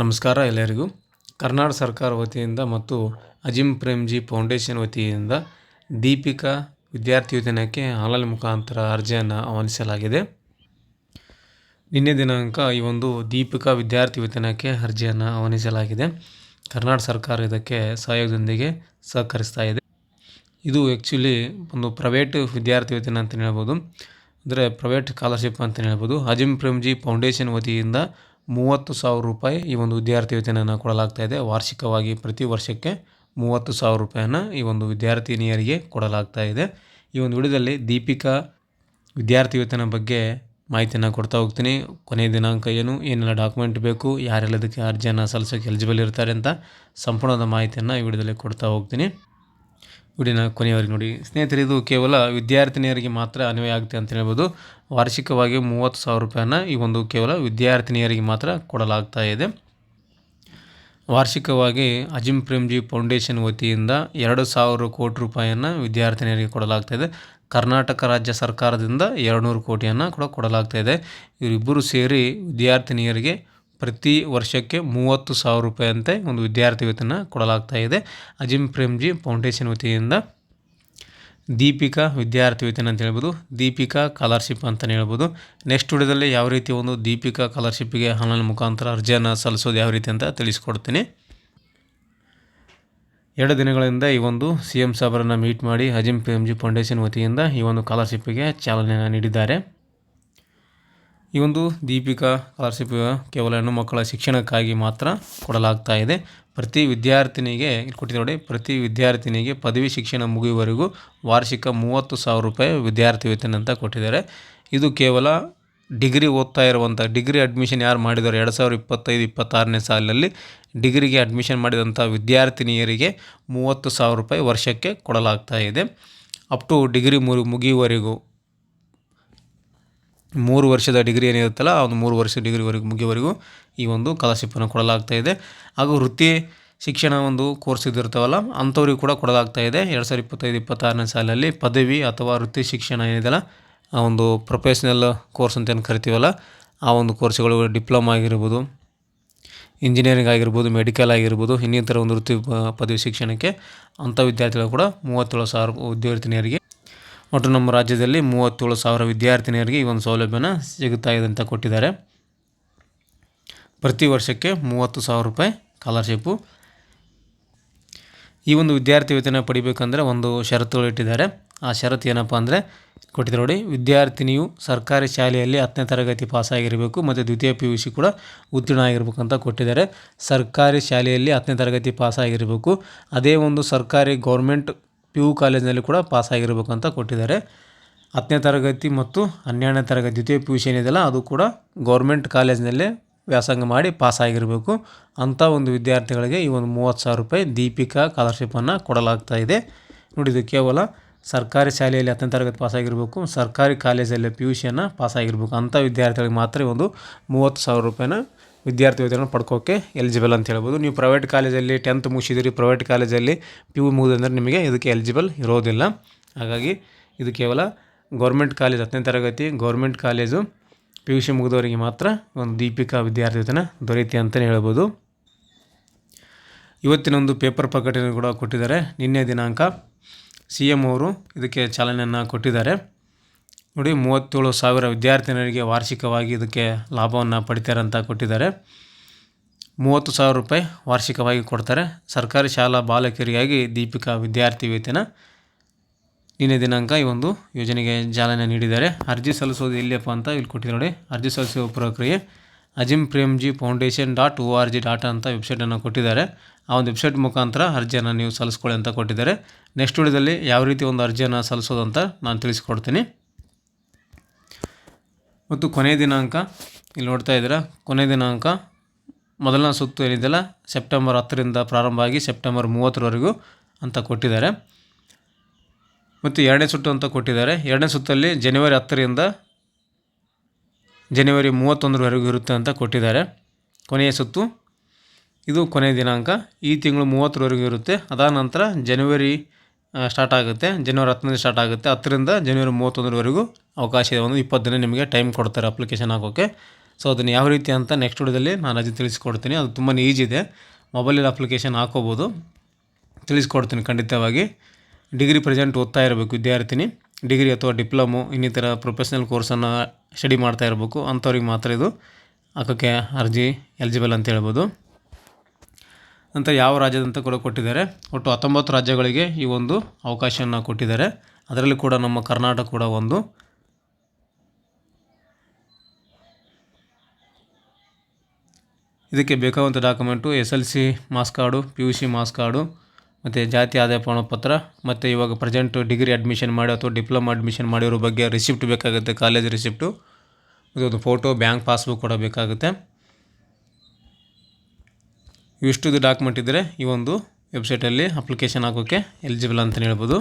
ನಮಸ್ಕಾರ ಎಲ್ಲರಿಗೂ. ಕರ್ನಾಟಕ ಸರ್ಕಾರ ವತಿಯಿಂದ ಮತ್ತು ಅಜಿಂ ಪ್ರೇಮ್ಜಿ ಫೌಂಡೇಶನ್ ವತಿಯಿಂದ ದೀಪಿಕಾ ವಿದ್ಯಾರ್ಥಿ ವೇತನಕ್ಕೆ ಆನ್ಲೈನ್ ಮುಖಾಂತರ ಅರ್ಜಿಯನ್ನು ಆಹ್ವಾನಿಸಲಾಗಿದೆ. ನಿನ್ನೆ ದಿನಾಂಕ ಈ ಒಂದು ದೀಪಿಕಾ ವಿದ್ಯಾರ್ಥಿ ವೇತನಕ್ಕೆ ಅರ್ಜಿಯನ್ನು ಆಹ್ವಾನಿಸಲಾಗಿದೆ. ಕರ್ನಾಟಕ ಸರ್ಕಾರ ಇದಕ್ಕೆ ಸಹಯೋಗದೊಂದಿಗೆ ಸಹಕರಿಸ್ತಾ ಇದೆ. ಇದು ಆ್ಯಕ್ಚುಲಿ ಒಂದು ಪ್ರೈವೇಟ್ ವಿದ್ಯಾರ್ಥಿ ವೇತನ ಅಂತಲೇ ಹೇಳ್ಬೋದು. ಅಂದರೆ ಪ್ರೈವೇಟ್ ಸ್ಕಾಲರ್ಶಿಪ್ ಅಂತಲೇ ಹೇಳ್ಬೋದು. ಅಜಿಂ ಪ್ರೇಮ್ಜಿ ಫೌಂಡೇಶನ್ ವತಿಯಿಂದ ಮೂವತ್ತು ಸಾವಿರ ರೂಪಾಯಿ ಈ ಒಂದು ವಿದ್ಯಾರ್ಥಿ ವೇತನವನ್ನು ಕೊಡಲಾಗ್ತಾ ಇದೆ. ವಾರ್ಷಿಕವಾಗಿ ಪ್ರತಿ ವರ್ಷಕ್ಕೆ ಮೂವತ್ತು ಸಾವಿರ ರೂಪಾಯಿಯನ್ನು ಈ ಒಂದು ವಿದ್ಯಾರ್ಥಿನಿಯರಿಗೆ ಕೊಡಲಾಗ್ತಾ ಇದೆ. ಈ ಒಂದು ವಿಡಿಯೋದಲ್ಲಿ ದೀಪಿಕಾ ವಿದ್ಯಾರ್ಥಿ ವೇತನ ಬಗ್ಗೆ ಮಾಹಿತಿಯನ್ನು ಕೊಡ್ತಾ ಹೋಗ್ತೀನಿ. ಕೊನೆಯ ದಿನಾಂಕ ಏನು, ಏನೆಲ್ಲ ಡಾಕ್ಯುಮೆಂಟ್ ಬೇಕು ಯಾರೆಲ್ಲ ಇದಕ್ಕೆ ಅರ್ಜಿಯನ್ನು ಸಲ್ಲಿಸೋಕೆ ಎಲಿಜಿಬಲ್ ಇರ್ತಾರೆ ಅಂತ ಸಂಪೂರ್ಣವಾದ ಮಾಹಿತಿಯನ್ನು ಈ ವಿಡಿಯೋದಲ್ಲಿ ಕೊಡ್ತಾ ಹೋಗ್ತೀನಿ. ವಿಡಿಯೋನ ಕೊನೆಯವರೆಗೆ ನೋಡಿ. ಸ್ನೇಹಿತರೆ, ಇದು ಕೇವಲ ವಿದ್ಯಾರ್ಥಿನಿಯರಿಗೆ ಮಾತ್ರ ಅನ್ವಯ ಆಗುತ್ತೆ ಅಂತ ಹೇಳ್ಬೋದು. ವಾರ್ಷಿಕವಾಗಿ ಮೂವತ್ತು ಸಾವಿರ ರೂಪಾಯಿನ ಈ ಒಂದು ಕೇವಲ ವಿದ್ಯಾರ್ಥಿನಿಯರಿಗೆ ಮಾತ್ರ ಕೊಡಲಾಗ್ತಾ ಇದೆ. ವಾರ್ಷಿಕವಾಗಿ ಅಜಿಂ ಪ್ರೇಮ್ಜಿ ಫೌಂಡೇಶನ್ ವತಿಯಿಂದ ಎರಡು ಸಾವಿರ ಕೋಟಿ ರೂಪಾಯಿಯನ್ನು ವಿದ್ಯಾರ್ಥಿನಿಯರಿಗೆ ಕೊಡಲಾಗ್ತಾ ಇದೆ. ಕರ್ನಾಟಕ ರಾಜ್ಯ ಸರ್ಕಾರದಿಂದ ಎರಡುನೂರು ಕೋಟಿಯನ್ನು ಕೂಡ ಕೊಡಲಾಗ್ತಾ ಇದೆ. ಇವರಿಬ್ಬರು ಸೇರಿ ವಿದ್ಯಾರ್ಥಿನಿಯರಿಗೆ ಪ್ರತಿ ವರ್ಷಕ್ಕೆ ಮೂವತ್ತು ಸಾವಿರ ರೂಪಾಯಿಯಂತೆ ಒಂದು ವಿದ್ಯಾರ್ಥಿ ವೇತನ ಕೊಡಲಾಗ್ತಾ ಇದೆ. ಅಜಿಂ ಪ್ರೇಮ್ಜಿ ಫೌಂಡೇಶನ್ ವತಿಯಿಂದ ದೀಪಿಕಾ ವಿದ್ಯಾರ್ಥಿ ವೇತನ ಅಂತ ಹೇಳ್ಬೋದು. ದೀಪಿಕಾ ಕಾಲರ್ಶಿಪ್ ಅಂತಲೇ ಹೇಳ್ಬೋದು. ನೆಕ್ಸ್ಟ್ ವಿಡಿಯೋದಲ್ಲಿ ಯಾವ ರೀತಿ ಒಂದು ದೀಪಿಕಾ ಕಾಲರ್ಶಿಪ್ಪಿಗೆ ಆನ್ಲೈನ್ ಮುಖಾಂತರ ಅರ್ಜಿಯನ್ನು ಸಲ್ಲಿಸೋದು ಯಾವ ರೀತಿ ಅಂತ ತಿಳಿಸ್ಕೊಡ್ತೀನಿ. ಎರಡು ದಿನಗಳಿಂದ ಈ ಒಂದು ಸಿ ಎಂ ಸಾಬರನ್ನು ಮೀಟ್ ಮಾಡಿ, Azim P M G foundation ವತಿಯಿಂದ ಈ ಒಂದು ಸ್ಕಾಲರ್ಶಿಪ್ಪಿಗೆ ಚಾಲನೆಯನ್ನು ನೀಡಿದ್ದಾರೆ. ಈ ಒಂದು ದೀಪಿಕಾ ಸ್ಕಾಲರ್ಶಿಪ್ ಕೇವಲ ಹೆಣ್ಣು ಮಕ್ಕಳ ಶಿಕ್ಷಣಕ್ಕಾಗಿ ಮಾತ್ರ ಕೊಡಲಾಗ್ತಾ ಇದೆ. ಪ್ರತಿ ವಿದ್ಯಾರ್ಥಿನಿಗೆ ಕೊಟ್ಟಿದೆ ನೋಡಿ, ಪ್ರತಿ ವಿದ್ಯಾರ್ಥಿನಿಗೆ ಪದವಿ ಶಿಕ್ಷಣ ಮುಗಿಯುವವರೆಗೂ ವಾರ್ಷಿಕ ಮೂವತ್ತು ಸಾವಿರ ರೂಪಾಯಿ ವಿದ್ಯಾರ್ಥಿ ವೇತನ ಅಂತ ಕೊಟ್ಟಿದ್ದಾರೆ. ಇದು ಕೇವಲ ಡಿಗ್ರಿ ಓದ್ತಾ ಇರುವಂಥ ಡಿಗ್ರಿ ಅಡ್ಮಿಷನ್ ಯಾರು ಮಾಡಿದ್ದಾರೆ ಎರಡು ಸಾವಿರದ ಇಪ್ಪತ್ತೈದು, ಇಪ್ಪತ್ತಾರನೇ ಸಾಲಿನಲ್ಲಿ ಡಿಗ್ರಿಗೆ ಅಡ್ಮಿಷನ್ ಮಾಡಿದಂಥ ವಿದ್ಯಾರ್ಥಿನಿಯರಿಗೆ ಮೂವತ್ತು ಸಾವಿರ ರೂಪಾಯಿ ವರ್ಷಕ್ಕೆ ಕೊಡಲಾಗ್ತಾ ಇದೆ. ಅಪ್ ಟು ಡಿಗ್ರಿ ಮುಗಿಯುವವರೆಗೂ ಮೂರು ವರ್ಷದ ಡಿಗ್ರಿ ಏನಿರುತ್ತಲ್ಲ, ಒಂದು ಮೂರು ವರ್ಷ ಡಿಗ್ರಿವರೆಗೂ ಮುಗಿಯವರೆಗೂ ಈ ಒಂದು ಸ್ಕಾಲರ್ಶಿಪ್ಪನ್ನು ಕೊಡಲಾಗ್ತಾ ಇದೆ. ಹಾಗೂ ವೃತ್ತಿ ಶಿಕ್ಷಣ ಒಂದು ಕೋರ್ಸ್ ಇದಿರ್ತಾವಲ್ಲ ಅಂಥವ್ರಿಗೆ ಕೂಡ ಕೊಡಲಾಗ್ತಾ ಇದೆ. ಎರಡು ಸಾವಿರದ ಇಪ್ಪತ್ತೈದು, ಇಪ್ಪತ್ತಾರನೇ ಸಾಲಿನಲ್ಲಿ ಪದವಿ ಅಥವಾ ವೃತ್ತಿ ಶಿಕ್ಷಣ ಏನಿದೆಯಲ್ಲ, ಆ ಒಂದು ಪ್ರೊಫೆಷ್ನಲ್ ಕೋರ್ಸ್ ಅಂತ ಏನು ಕರಿತೀವಲ್ಲ, ಆ ಒಂದು ಕೋರ್ಸ್ಗಳು ಡಿಪ್ಲೊಮಾ ಆಗಿರ್ಬೋದು, ಇಂಜಿನಿಯರಿಂಗ್ ಆಗಿರ್ಬೋದು, ಮೆಡಿಕಲ್ ಆಗಿರ್ಬೋದು, ಇನ್ನಿತರ ಒಂದು ವೃತ್ತಿ ಪದವಿ ಶಿಕ್ಷಣಕ್ಕೆ ಅಂಥ ವಿದ್ಯಾರ್ಥಿಗಳು ಕೂಡ ಮೂವತ್ತೇಳು ಸಾವಿರ ವಿದ್ಯಾರ್ಥಿನಿಯರಿಗೆ ಒಟ್ಟು ನಮ್ಮ ರಾಜ್ಯದಲ್ಲಿ ಮೂವತ್ತೇಳು ಸಾವಿರ ವಿದ್ಯಾರ್ಥಿನಿಯರಿಗೆ ಈ ಒಂದು ಸೌಲಭ್ಯನ ಸಿಗುತ್ತಾ ಇದೆ ಅಂತ ಕೊಟ್ಟಿದ್ದಾರೆ. ಪ್ರತಿ ವರ್ಷಕ್ಕೆ ಮೂವತ್ತು ಸಾವಿರ ರೂಪಾಯಿ ಸ್ಕಾಲರ್ಶಿಪ್ಪು ಈ ಒಂದು ವಿದ್ಯಾರ್ಥಿ ವೇತನ ಪಡಿಬೇಕಂದ್ರೆ ಒಂದು ಷರತ್ತುಗಳು ಇಟ್ಟಿದ್ದಾರೆ. ಆ ಷರತ್ತು ಏನಪ್ಪ ಅಂದರೆ ಕೊಟ್ಟಿದ್ದಾರೆ ನೋಡಿ, ವಿದ್ಯಾರ್ಥಿನಿಯು ಸರ್ಕಾರಿ ಶಾಲೆಯಲ್ಲಿ ಹತ್ತನೇ ತರಗತಿ ಪಾಸಾಗಿರಬೇಕು ಮತ್ತು ದ್ವಿತೀಯ ಪಿ ಯು ಸಿ ಕೂಡ ಉತ್ತೀರ್ಣ ಆಗಿರಬೇಕು ಅಂತ ಕೊಟ್ಟಿದ್ದಾರೆ. ಸರ್ಕಾರಿ ಶಾಲೆಯಲ್ಲಿ ಹತ್ತನೇ ತರಗತಿ ಪಾಸಾಗಿರಬೇಕು. ಅದೇ ಒಂದು ಸರ್ಕಾರಿ ಗೌರ್ಮೆಂಟ್ ಪಿ ಯು ಕಾಲೇಜಿನಲ್ಲಿ ಕೂಡ ಪಾಸಾಗಿರಬೇಕು ಅಂತ ಕೊಟ್ಟಿದ್ದಾರೆ. ಹತ್ತನೇ ತರಗತಿ ಮತ್ತು ಹನ್ನೆರಡನೇ ತರಗತಿ ದ್ವಿತೀಯ ಪಿ ಯು ಸಿ ಏನಿದೆಯಲ್ಲ ಅದು ಕೂಡ ಗೌರ್ಮೆಂಟ್ ಕಾಲೇಜಿನಲ್ಲೇ ವ್ಯಾಸಂಗ ಮಾಡಿ ಪಾಸಾಗಿರಬೇಕು ಅಂಥ ಒಂದು ವಿದ್ಯಾರ್ಥಿಗಳಿಗೆ ಈ ಒಂದು ಮೂವತ್ತು ಸಾವಿರ ರೂಪಾಯಿ ದೀಪಿಕಾ ಸ್ಕಾಲರ್ಶಿಪ್ಪನ್ನು ಕೊಡಲಾಗ್ತಾ ಇದೆ. ನೋಡಿ, ಇದು ಕೇವಲ ಸರ್ಕಾರಿ ಶಾಲೆಯಲ್ಲಿ ಹತ್ತನೇ ತರಗತಿ ಪಾಸಾಗಿರಬೇಕು ಸರ್ಕಾರಿ ಕಾಲೇಜಲ್ಲಿ ಪಿ ಯು ಸಿಯನ್ನು ಪಾಸಾಗಿರಬೇಕು ಅಂಥ ವಿದ್ಯಾರ್ಥಿಗಳಿಗೆ ಮಾತ್ರ ಒಂದು ಮೂವತ್ತು ಸಾವಿರ ರೂಪಾಯಿನ ವಿದ್ಯಾರ್ಥಿ ವೇತನ ಪಡ್ಕೋಕ್ಕೆ ಎಲಿಜಿಬಲ್ ಅಂತ ಹೇಳ್ಬೋದು. ನೀವು ಪ್ರೈವೇಟ್ ಕಾಲೇಜಲ್ಲಿ ಟೆಂತ್ ಮುಗಿಸಿದಿರಿ ಪ್ರೈವೇಟ್ ಕಾಲೇಜಲ್ಲಿ ಪಿ ಯು ಮುಗಿದಂದ್ರೆ ನಿಮಗೆ ಇದಕ್ಕೆ ಎಲಿಜಿಬಲ್ ಇರೋದಿಲ್ಲ. ಹಾಗಾಗಿ ಇದು ಕೇವಲ ಗೌರ್ಮೆಂಟ್ ಕಾಲೇಜ್ ಹತ್ತನೇ ತರಗತಿ government college P U C ಮುಗಿದವರಿಗೆ ಮಾತ್ರ ಒಂದು ದೀಪಿಕಾ ವಿದ್ಯಾರ್ಥಿ ವೇತನ ದೊರೆಯುತ್ತೆ ಅಂತಲೇ ಹೇಳ್ಬೋದು. ಇವತ್ತಿನ ಒಂದು ಪೇಪರ್ ಪ್ರಕಟಣೆ ಕೂಡ ಕೊಟ್ಟಿದ್ದಾರೆ. ನಿನ್ನೆ ದಿನಾಂಕ ಸಿ ಎಂ ಅವರು ಇದಕ್ಕೆ ಚಾಲನೆಯನ್ನು ಕೊಟ್ಟಿದ್ದಾರೆ. ನೋಡಿ, ಮೂವತ್ತೇಳು ಸಾವಿರ ವಿದ್ಯಾರ್ಥಿನಿಯರಿಗೆ ವಾರ್ಷಿಕವಾಗಿ ಇದಕ್ಕೆ ಲಾಭವನ್ನು ಪಡಿತಾರೆ ಅಂತ ಕೊಟ್ಟಿದ್ದಾರೆ. ಮೂವತ್ತು ಸಾವಿರ ರೂಪಾಯಿ ವಾರ್ಷಿಕವಾಗಿ ಕೊಡ್ತಾರೆ. ಸರ್ಕಾರಿ ಶಾಲಾ ಬಾಲಕಿಯರಿಗಾಗಿ ದೀಪಿಕಾ ವಿದ್ಯಾರ್ಥಿ ವೇತನ. ನಿನ್ನೆ ದಿನಾಂಕ ಈ ಒಂದು ಯೋಜನೆಗೆ ಚಾಲನೆ ನೀಡಿದ್ದಾರೆ. ಅರ್ಜಿ ಸಲ್ಲಿಸೋದು ಎಲ್ಲಿಯಪ್ಪ ಅಂತ ಇಲ್ಲಿ ಕೊಟ್ಟಿದ್ದಾರೆ ನೋಡಿ. ಅರ್ಜಿ ಸಲ್ಲಿಸುವ ಪ್ರಕ್ರಿಯೆ Azim Premji foundation dot O R G dot ಅಂತ ವೆಬ್ಸೈಟನ್ನು ಕೊಟ್ಟಿದ್ದಾರೆ. ಆ ಒಂದು ವೆಬ್ಸೈಟ್ ಮುಖಾಂತರ ಅರ್ಜಿಯನ್ನು ನೀವು ಸಲ್ಲಿಸ್ಕೊಳ್ಳಿ ಅಂತ ಕೊಟ್ಟಿದ್ದಾರೆ. ನೆಕ್ಸ್ಟ್ ವಿಡಿಯೋದಲ್ಲಿ ಯಾವ ರೀತಿ ಒಂದು ಅರ್ಜಿಯನ್ನು ಸಲ್ಲಿಸೋದು ಅಂತ ನಾನು ತಿಳಿಸ್ಕೊಡ್ತೀನಿ. ಮತ್ತು ಕೊನೆಯ ದಿನಾಂಕ, ಇಲ್ಲಿ ನೋಡ್ತಾ ಇದ್ದೀರಾ ಕೊನೆಯ ದಿನಾಂಕ, ಮೊದಲನೇ ಸುತ್ತು ಏನಿದೆಯಲ್ಲ, ಸೆಪ್ಟೆಂಬರ್ ಹತ್ತರಿಂದ ಪ್ರಾರಂಭ ಆಗಿ ಸೆಪ್ಟೆಂಬರ್ ಮೂವತ್ತರವರೆಗೂ ಅಂತ ಕೊಟ್ಟಿದ್ದಾರೆ. ಮತ್ತು ಎರಡನೇ ಸುತ್ತು ಅಂತ ಕೊಟ್ಟಿದ್ದಾರೆ. ಎರಡನೇ ಸುತ್ತಲ್ಲಿ ಜನವರಿ ಹತ್ತರಿಂದ ಜನವರಿ ಮೂವತ್ತೊಂದರವರೆಗೂ ಇರುತ್ತೆ ಅಂತ ಕೊಟ್ಟಿದ್ದಾರೆ. ಕೊನೆಯ ಸುತ್ತು, ಇದು ಕೊನೆಯ ದಿನಾಂಕ. ಈ ತಿಂಗಳು ಮೂವತ್ತರವರೆಗೂ ಇರುತ್ತೆ. ಅದಾದ ನಂತರ ಜನವರಿ ಸ್ಟಾರ್ಟ್ ಆಗುತ್ತೆ. ಜನವರಿ ಹತ್ತನೇ ಸ್ಟಾರ್ಟ್ ಆಗುತ್ತೆ. ಹತ್ತರಿಂದ ಜನವರಿ ಮೂವತ್ತೊಂದರವರೆಗೂ ಅವಕಾಶ ಇದೆ. ಒಂದು ಇಪ್ಪತ್ತು ದಿನ ನಿಮಗೆ ಟೈಮ್ ಕೊಡ್ತಾರೆ ಅಪ್ಲಿಕೇಶನ್ ಹಾಕೋಕ್ಕೆ ಸೊ ಅದನ್ನು ಯಾವ ರೀತಿ ಅಂತ ನೆಕ್ಸ್ಟ್ ವಿಡಿಯೋದಲ್ಲಿ ನಾನು ಅದೇ ತಿಳಿಸ್ಕೊಡ್ತೀನಿ. ಅದು ತುಂಬಾ ಈಜಿ ಇದೆ. ಮೊಬೈಲಲ್ಲಿ ಅಪ್ಲಿಕೇಶನ್ ಹಾಕೋಬೋದು. ತಿಳಿಸ್ಕೊಡ್ತೀನಿ ಖಂಡಿತವಾಗಿ. ಡಿಗ್ರಿ ಪ್ರೆಸೆಂಟ್ ಓದ್ತಾ ಇರಬೇಕು ವಿದ್ಯಾರ್ಥಿನಿ. ಡಿಗ್ರಿ ಅಥವಾ ಡಿಪ್ಲೊಮೊ ಇನ್ನಿತರ ಪ್ರೊಫೆಷ್ನಲ್ ಕೋರ್ಸನ್ನು ಸ್ಟಡಿ ಮಾಡ್ತಾ ಇರಬೇಕು. ಅಂಥವ್ರಿಗೆ ಮಾತ್ರ ಇದು. ಹಾಕೋಕ್ಕೆ ಅರ್ಜಿ ಎಲಿಜಿಬಲ್ ಅಂತ ಹೇಳ್ಬೋದು. ಅಂತ ಯಾವ ರಾಜ್ಯದಂತ ಕೂಡ ಕೊಟ್ಟಿದ್ದಾರೆ. ಒಟ್ಟು ಹತ್ತೊಂಬತ್ತು ರಾಜ್ಯಗಳಿಗೆ ಈ ಒಂದು ಅವಕಾಶವನ್ನು ಕೊಟ್ಟಿದ್ದಾರೆ. ಅದರಲ್ಲಿ ಕೂಡ ನಮ್ಮ ಕರ್ನಾಟಕ ಕೂಡ ಒಂದು. ಇದಕ್ಕೆ ಬೇಕಾದಂಥ document S L C marks card, P U C marks card, ಮತ್ತು ಜಾತಿ ಆದಾಯ ಪ್ರಮಾಣಪತ್ರ, ಮತ್ತು ಇವಾಗ ಪ್ರೆಸೆಂಟ್ ಡಿಗ್ರಿ ಅಡ್ಮಿಷನ್ ಮಾಡಿ ಅಥವಾ ಡಿಪ್ಲೊಮಾ ಅಡ್ಮಿಷನ್ ಮಾಡಿರೋ ಬಗ್ಗೆ ರಿಸಿಪ್ಟ್ ಬೇಕಾಗುತ್ತೆ, ಕಾಲೇಜ್ ರಿಸಿಪ್ಟು. ಒಂದು ಫೋಟೋ, ಬ್ಯಾಂಕ್ ಪಾಸ್ಬುಕ್ ಕೂಡ ಬೇಕಾಗುತ್ತೆ. ಇವಿಷ್ಟು ಡಾಕ್ಯುಮೆಂಟ್ ಇದ್ದರೆ ಈ ಒಂದು ವೆಬ್ಸೈಟಲ್ಲಿ ಅಪ್ಲಿಕೇಶನ್ ಹಾಕೋಕ್ಕೆ ಎಲಿಜಿಬಲ್ ಅಂತಲೇ ಹೇಳ್ಬೋದು.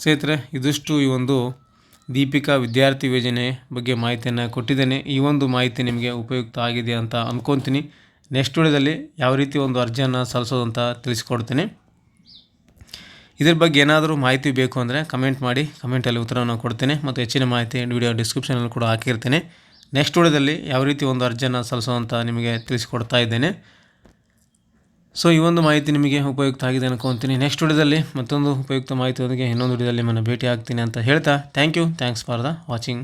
ಸ್ನೇಹಿತರೆ, ಇದಿಷ್ಟು ಈ ಒಂದು ದೀಪಿಕಾ ವಿದ್ಯಾರ್ಥಿ ಯೋಜನೆ ಬಗ್ಗೆ ಮಾಹಿತಿಯನ್ನು ಕೊಟ್ಟಿದ್ದೇನೆ. ಈ ಒಂದು ಮಾಹಿತಿ ನಿಮಗೆ ಉಪಯುಕ್ತ ಆಗಿದೆ ಅಂತ ಅಂದ್ಕೊತೀನಿ ನೆಕ್ಸ್ಟ್ ವಿಡಿಯೋದಲ್ಲಿ ಯಾವ ರೀತಿ ಒಂದು ಅರ್ಜಿಯನ್ನು ಸಲ್ಲಿಸೋದು ಅಂತ ತಿಳಿಸ್ಕೊಡ್ತೀನಿ. ಇದ್ರ ಬಗ್ಗೆ ಏನಾದರೂ ಮಾಹಿತಿ ಬೇಕು ಅಂದರೆ ಕಮೆಂಟ್ ಮಾಡಿ ಕಮೆಂಟಲ್ಲಿ ಉತ್ತರವನ್ನು ಕೊಡ್ತೇನೆ. ಮತ್ತು ಹೆಚ್ಚಿನ ಮಾಹಿತಿ ವಿಡಿಯೋ ಡಿಸ್ಕ್ರಿಪ್ಷನಲ್ಲಿ ಕೂಡ ಹಾಕಿರ್ತೇನೆ. ನೆಕ್ಸ್ಟ್ ವಿಡಿಯೋದಲ್ಲಿ ಯಾವ ರೀತಿ ಒಂದು ಅರ್ಜಿಯನ್ನು ಸಲ್ಲಿಸುವಂತ ನಿಮಗೆ ತಿಳಿಸಿಕೊಡ್ತಾ ಇದ್ದೇನೆ. ಸೊ ಈ ಒಂದು ಮಾಹಿತಿ ನಿಮಗೆ ಉಪಯುಕ್ತ ಆಗಿದೆ ಅನ್ಕೊತೀನಿ. ನೆಕ್ಸ್ಟ್ ವಿಡಿಯೋದಲ್ಲಿ ಮತ್ತೊಂದು ಉಪಯುಕ್ತ ಮಾಹಿತಿಯೊಂದಿಗೆ ಇನ್ನೊಂದು ವಿಡಿಯೋದಲ್ಲಿ ನಿಮ್ಮನ್ನು ಭೇಟಿ ಆಗ್ತೀನಿ ಅಂತ ಹೇಳ್ತಾ thank you thanks for the watching